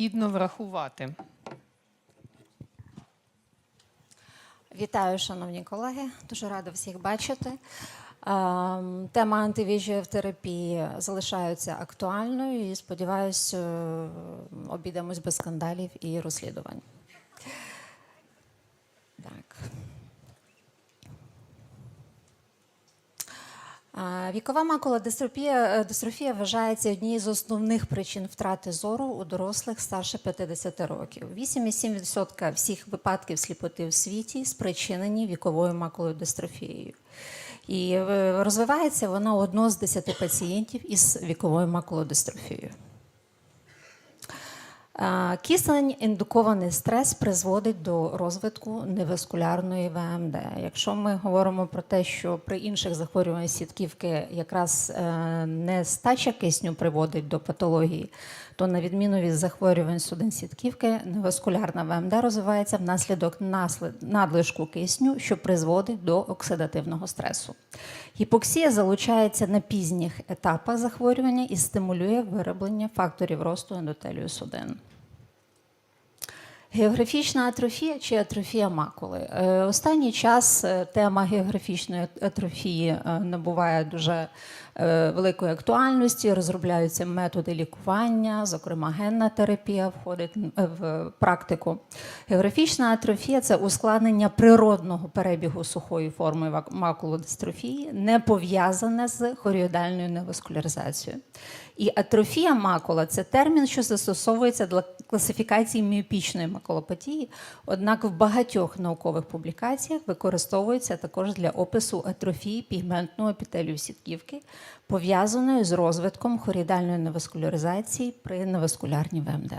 необхідно врахувати? Вітаю, шановні колеги. Дуже рада всіх бачити. Ем, Тема антивіжів терапії залишається актуальною і сподіваюся, е, обійдемось без скандалів і розслідувань. Вікова макулодистрофія е, дистрофія вважається однією з основних причин втрати зору у дорослих старше 50 років. 8,7% всіх випадків сліпоти в світі спричинені віковою макулодистрофією. І е, розвивається вона одно з 10 пацієнтів із віковою макулодистрофією. Кисень індукований стрес призводить до розвитку неваскулярної ВМД. Якщо ми говоримо про те, що при інших захворюваннях сітківки якраз е, нестача кисню приводить до патології, то на відміну від захворювань судин сітківки, неваскулярна ВМД розвивається внаслідок наслід- надлишку кисню, що призводить до оксидативного стресу. Гіпоксія залучається на пізніх етапах захворювання і стимулює вироблення факторів росту ендотелію судин. Географічна атрофія чи атрофія макули. Е, Останній час е, тема географічної атрофії е, набуває дуже великої актуальності. Розробляються методи лікування, зокрема генна терапія входить е, в практику. Географічна атрофія це ускладнення природного перебігу сухої форми макулодистрофії, не пов'язане з хоріодальною неваскуляризацією. І атрофія макула це термін, що застосовується для класифікації міопічної макулопатії, однак в багатьох наукових публікаціях використовується також для опису атрофії пігментного епітелію сітківки, пов'язаної з розвитком хорідальної неваскуляризації при неваскулярній ВМД.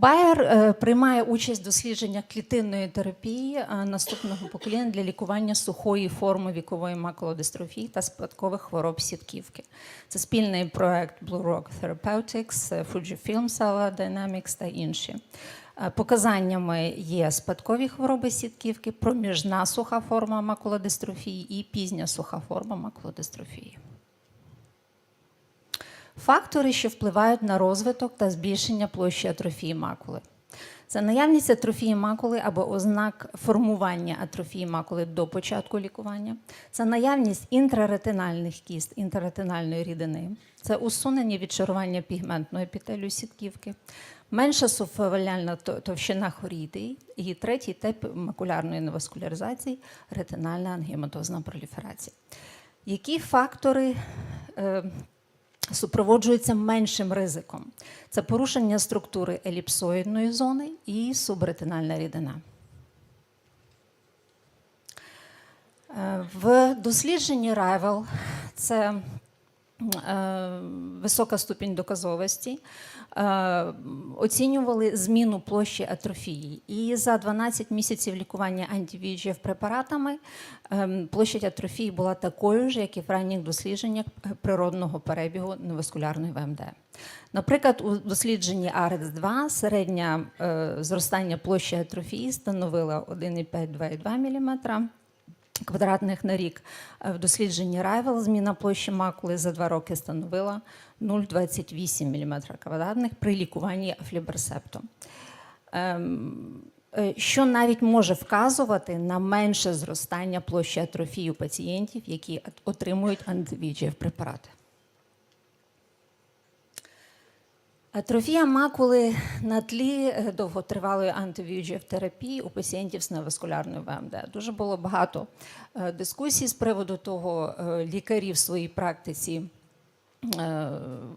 Байер е, приймає участь в дослідженнях клітинної терапії е, наступного покоління для лікування сухої форми вікової макулодистрофії та спадкових хвороб сітківки. Це спільний проект Blue Rock Therapeutics, е, Fujifilm Cell Dynamics та інші. Е, Показаннями є спадкові хвороби сітківки, проміжна суха форма макулодистрофії і пізня суха форма макулодистрофії. Фактори, що впливають на розвиток та збільшення площі атрофії макули. Це наявність атрофії макули або ознак формування атрофії макули до початку лікування. Це наявність інтраретинальних кіст, інтраретинальної рідини. Це усунення відшарування пігментної епітелію сітківки, менша суфаваляльна товщина хорідії і третій тип макулярної неваскуляризації ретинальна ангематозна проліферація. Які фактори е, супроводжується меншим ризиком. Це порушення структури еліпсоїдної зони і субретинальна рідина. Е, В дослідженні Rival це висока ступінь доказовості. е, Оцінювали зміну площі атрофії. І за 12 місяців лікування антивіжів препаратами ем, площа атрофії була такою ж, як і в ранніх дослідженнях е, природного перебігу неваскулярної ВМД. Наприклад, у дослідженні ARES-2 середнє е, зростання площі атрофії становило 1,5-2,2 мм квадратних на рік. Е, В дослідженні Райвел зміна площі макули за два роки становила 0,28 мм квадратних при лікуванні афліберсептом. Ем, е, Що навіть може вказувати на менше зростання площі атрофії у пацієнтів, які от- отримують антивіджів препарати. Атрофія макули на тлі е, довготривалої антивіджів терапії у пацієнтів з неваскулярною ВМД. Дуже було багато е, дискусій з приводу того, е, лікарі в своїй практиці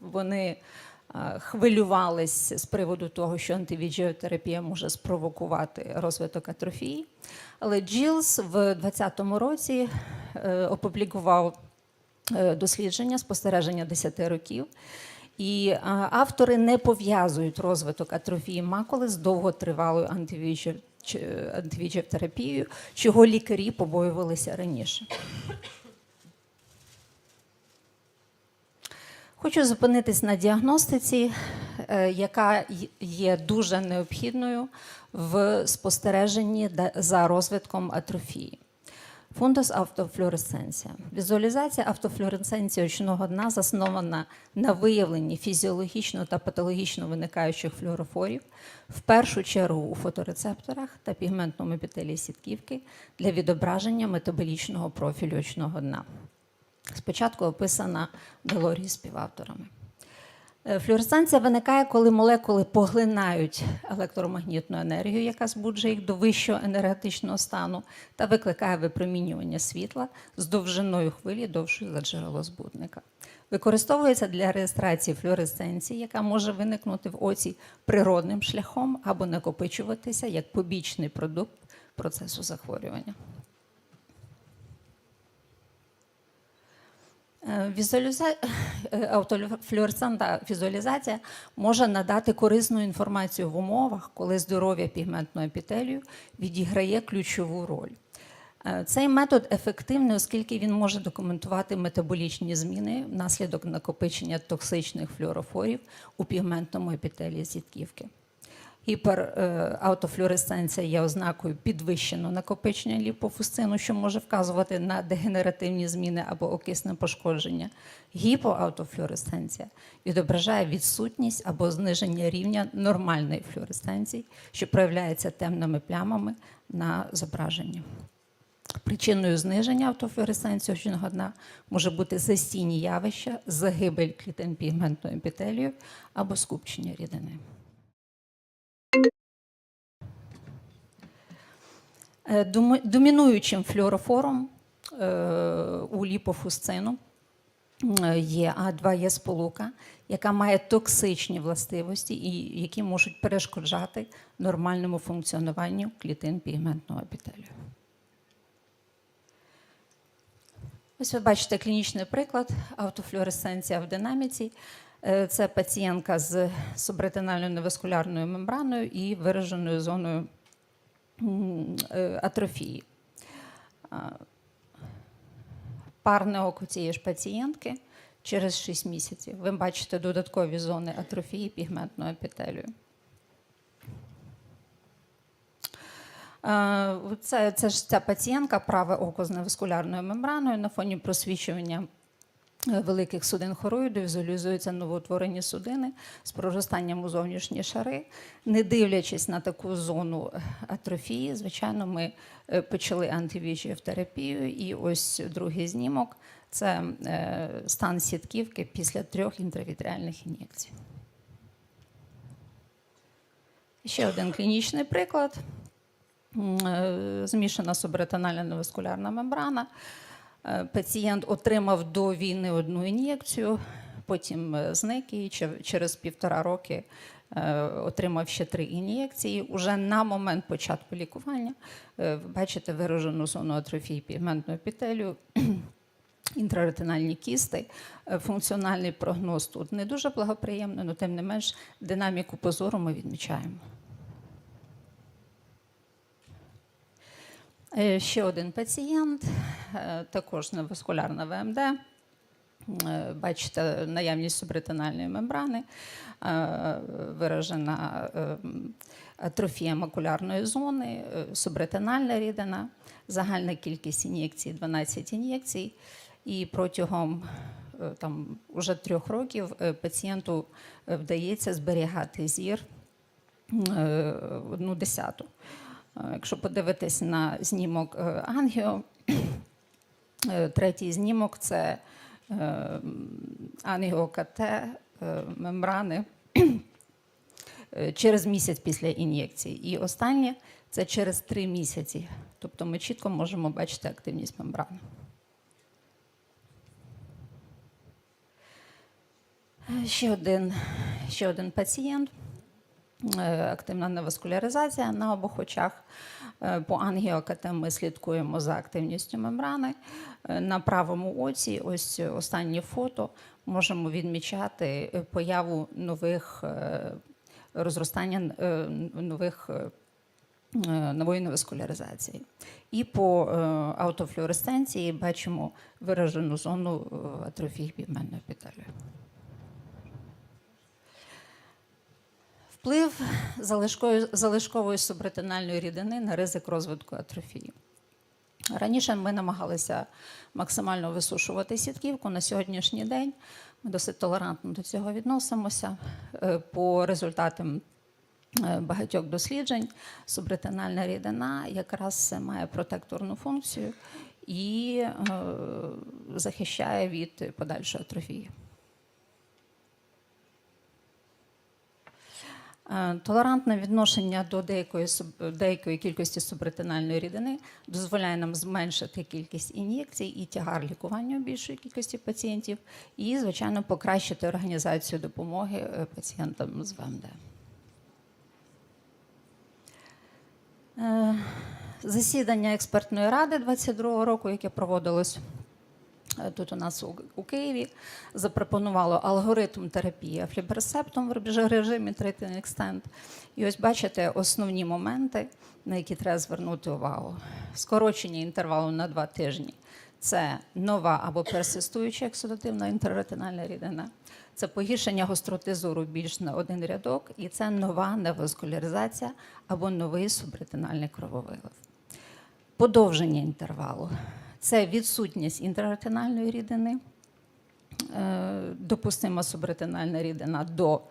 вони хвилювались з приводу того, що антивіджіотерапія може спровокувати розвиток атрофії. Але Джилс в 2020 році опублікував дослідження спостереження 10 років. І е, автори не пов'язують розвиток атрофії макули з довготривалою антивіджів, терапією, чого лікарі побоювалися раніше. Хочу зупинитись на діагностиці, е, яка є дуже необхідною в спостереженні за розвитком атрофії. Фундус автофлюоресценція. Візуалізація автофлюоресценції очного дна заснована на виявленні фізіологічно та патологічно виникаючих флюорофорів, в першу чергу у фоторецепторах та пігментному епітелії сітківки для відображення метаболічного профілю очного дна. Спочатку описана Делорі співавторами. Е, Флюоресценція виникає, коли молекули поглинають електромагнітну енергію, яка збуджує їх до вищого енергетичного стану, та викликає випромінювання світла з довжиною хвилі довшою за джерело збудника. Використовується для реєстрації флюоресценції, яка може виникнути в оці природним шляхом або накопичуватися як побічний продукт процесу захворювання. Візуаліза... е, Автофлюоресцентна візуалізація може надати корисну інформацію в умовах, коли здоров'я пігментного епітелію відіграє ключову роль. Е, Цей метод ефективний, оскільки він може документувати метаболічні зміни внаслідок накопичення токсичних флюорофорів у пігментному епітелії сітківки. Гіпераутофлюоресценція є ознакою підвищеного накопичення ліпофусцину, що може вказувати на дегенеративні зміни або окисне пошкодження. Гіпоаутофлюоресценція відображає відсутність або зниження рівня нормальної флюоресценції, що проявляється темними плямами на зображенні. Причиною зниження автофлуоресценції очного дна може бути застійні явища, загибель клітин пігментної епітелію або скупчення рідини. Е, доми- Домінуючим флюорофором е, у ліпофусцину е, є А2Є сполука, яка має токсичні властивості і які можуть перешкоджати нормальному функціонуванню клітин пігментного епітелію. Ось ви бачите клінічний приклад автофлюоресценція в динаміці. Е, Це пацієнтка з субретинальною неваскулярною мембраною і вираженою зоною е, атрофії. Парне око цієї ж пацієнтки через 6 місяців. Ви бачите додаткові зони атрофії пігментного епітелію. Е, Це, це ж ця пацієнтка, праве око з неваскулярною мембраною на фоні просвічування е, великих судин хороїду візуалізуються новоутворені судини з проростанням у зовнішні шари. Не дивлячись на таку зону атрофії, звичайно, ми е, почали антивіжів терапію. І ось другий знімок це е, стан сітківки після трьох інтравітріальних ін'єкцій. Ще один клінічний приклад. Е, Змішана субретинальна неваскулярна мембрана. Е, Пацієнт отримав до війни одну ін'єкцію, потім е, зник і через півтора роки е, отримав ще три ін'єкції. Уже на момент початку лікування бачите виражену зону атрофії пігментного епітелію, інтраретинальні кісти. Функціональний прогноз тут не дуже благоприємний, але тим не менш динаміку позору ми відмічаємо. Ще один пацієнт, також неваскулярна ВМД. Е, Бачите, наявність субретинальної мембрани, е, виражена е, атрофія макулярної зони, е, субретинальна рідина, загальна кількість ін'єкцій 12 ін'єкцій. І протягом е, там, уже трьох років е, пацієнту е, вдається зберігати зір е, одну десяту. Е, Якщо подивитись на знімок е, ангіо, е, третій знімок це е, е, мембрани е, через місяць після ін'єкції. І останнє це через три місяці. Тобто ми чітко можемо бачити активність мембрани. Е, Ще один, ще один пацієнт. Е, Активна неваскуляризація на обох очах. Е, По ангіокат ми слідкуємо за активністю мембрани. Е, На правому оці, ось останнє фото, можемо відмічати е, появу нових розростання нових нової неваскуляризації. І по аутофлюоресценції бачимо виражену зону атрофії пігментної епітелію. Вплив залишкової, залишкової субретинальної рідини на ризик розвитку атрофії. Раніше ми намагалися максимально висушувати сітківку. На сьогоднішній день ми досить толерантно до цього відносимося. Е, По результатам е, багатьох досліджень субретинальна рідина якраз має протекторну функцію і е, захищає від подальшої атрофії. Толерантне відношення до деякої, деякої кількості субретинальної рідини дозволяє нам зменшити кількість ін'єкцій і тягар лікування більшої кількості пацієнтів, і, звичайно, покращити організацію допомоги е, пацієнтам з ВМД. Е, Засідання експертної ради 22 року, яке проводилось е, тут у нас у, Києві, запропонувало алгоритм терапії афліберсептом в режимі Treat and Extend. І ось бачите основні моменти, на які треба звернути увагу. Скорочення інтервалу на два тижні. Це нова або персистуюча ексудативна інтерретинальна рідина. Це погіршення гостроти зору більш на один рядок, і це нова неваскуляризація або новий субретинальний крововилив. Подовження інтервалу відсутність інтраретинальної рідини, е, допустима субретинальна рідина до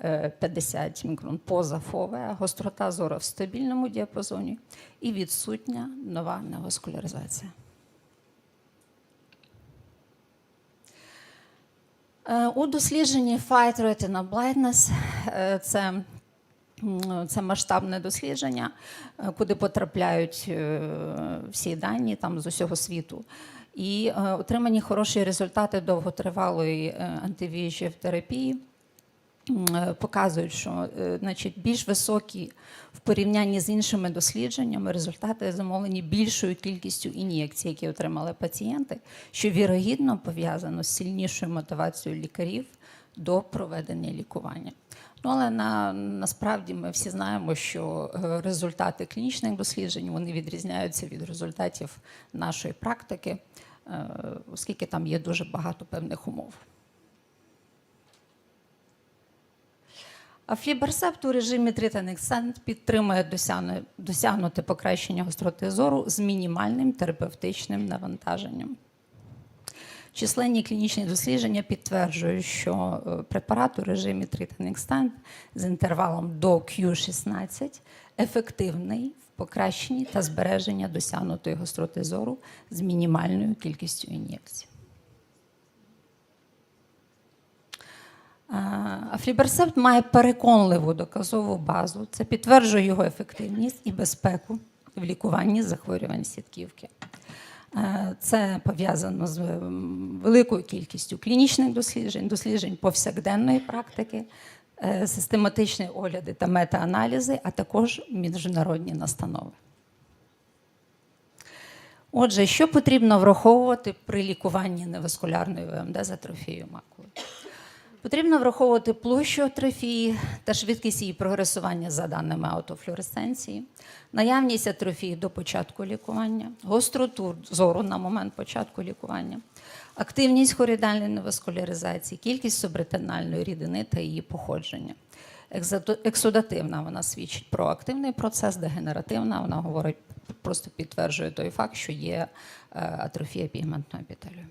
е, 50 мікрон поза фове, гострота зору в стабільному діапазоні і відсутня нова неваскуляризація. Е, У дослідженні Fight Retina Blindness е, це, це масштабне дослідження, е, куди потрапляють е, всі дані там з усього світу. І е, отримані хороші результати довготривалої антивіжів терапії показують, що значить, більш високі в порівнянні з іншими дослідженнями результати замовлені більшою кількістю ін'єкцій, які отримали пацієнти, що вірогідно пов'язано з сильнішою мотивацією лікарів до проведення лікування. Ну, але на, насправді ми всі знаємо, що е, результати клінічних досліджень вони відрізняються від результатів нашої практики, е, оскільки там є дуже багато певних умов. Фліберсепт у режимі Treat підтримує досягнути покращення гостроти зору з мінімальним терапевтичним навантаженням. Численні клінічні дослідження підтверджують, що е, препарат у режимі Treat з інтервалом до Q16 ефективний в покращенні та збереженні досягнутої гостроти зору з мінімальною кількістю ін'єкцій. Афліберсепт має переконливу доказову базу. Це підтверджує його ефективність і безпеку в лікуванні захворювань сітківки. Е, Це пов'язано з великою кількістю клінічних досліджень, досліджень повсякденної практики, е, систематичні огляди та метааналізи, а також міжнародні настанови. Отже, що потрібно враховувати при лікуванні неваскулярної ВМД з атрофією макули? Потрібно враховувати площу атрофії та швидкість її прогресування за даними аутофлюоресценції, наявність атрофії до початку лікування, гостроту зору на момент початку лікування, активність хоридальної неваскуляризації, кількість субретинальної рідини та її походження. Ексудативна вона свідчить про активний процес, дегенеративна вона говорить, просто підтверджує той факт, що є е, атрофія пігментного епітелію.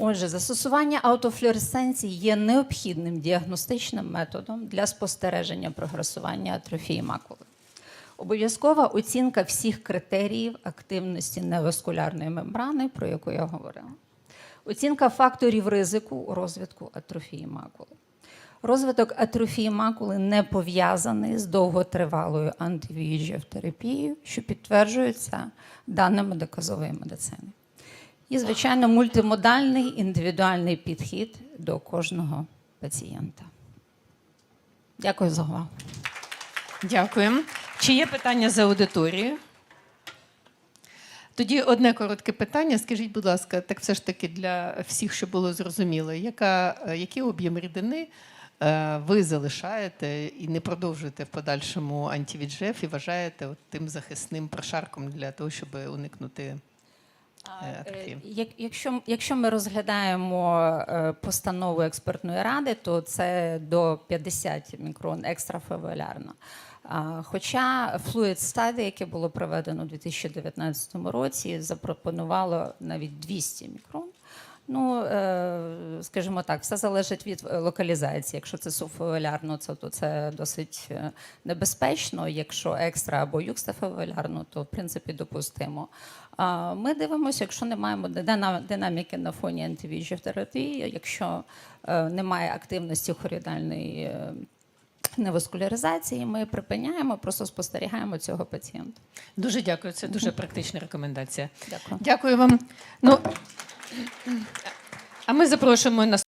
Отже, застосування аутофлюоресценції є необхідним діагностичним методом для спостереження прогресування атрофії макули. Обов'язкова оцінка всіх критеріїв активності неваскулярної мембрани, про яку я говорила. Оцінка факторів ризику у розвитку атрофії макули. Розвиток атрофії макули не пов'язаний з довготривалою антивіжів терапією, що підтверджується даними доказової медицини. І, звичайно, мультимодальний індивідуальний підхід до кожного пацієнта. Дякую за увагу. Дякуємо. Чи є питання за аудиторією? Тоді одне коротке питання. Скажіть, будь ласка, так все ж таки для всіх, щоб було зрозуміло, яка, е, який об'єм рідини е, ви залишаєте і не продовжуєте в подальшому антивіджеф і вважаєте от тим захисним прошарком для того, щоб уникнути якщо, якщо ми розглядаємо е, постанову експертної ради, то це до 50 мікрон екстрафеволярно. Хоча Fluid Study, яке було проведено у 2019 році, запропонувало навіть 200 мікрон. Ну, е, скажімо так, все залежить від е, локалізації. Якщо це субфеволярно, це, то це досить е, небезпечно. Якщо екстра або юкстафеволярно, то в принципі допустимо. Ми дивимося, якщо не маємо динаміки на фоні антивіжів терапії, якщо немає активності хорідальної неваскуляризації, ми припиняємо, просто спостерігаємо цього пацієнта. Дуже дякую. Це дуже практична рекомендація. Дякую. Дякую вам. Ну, а ми запрошуємо на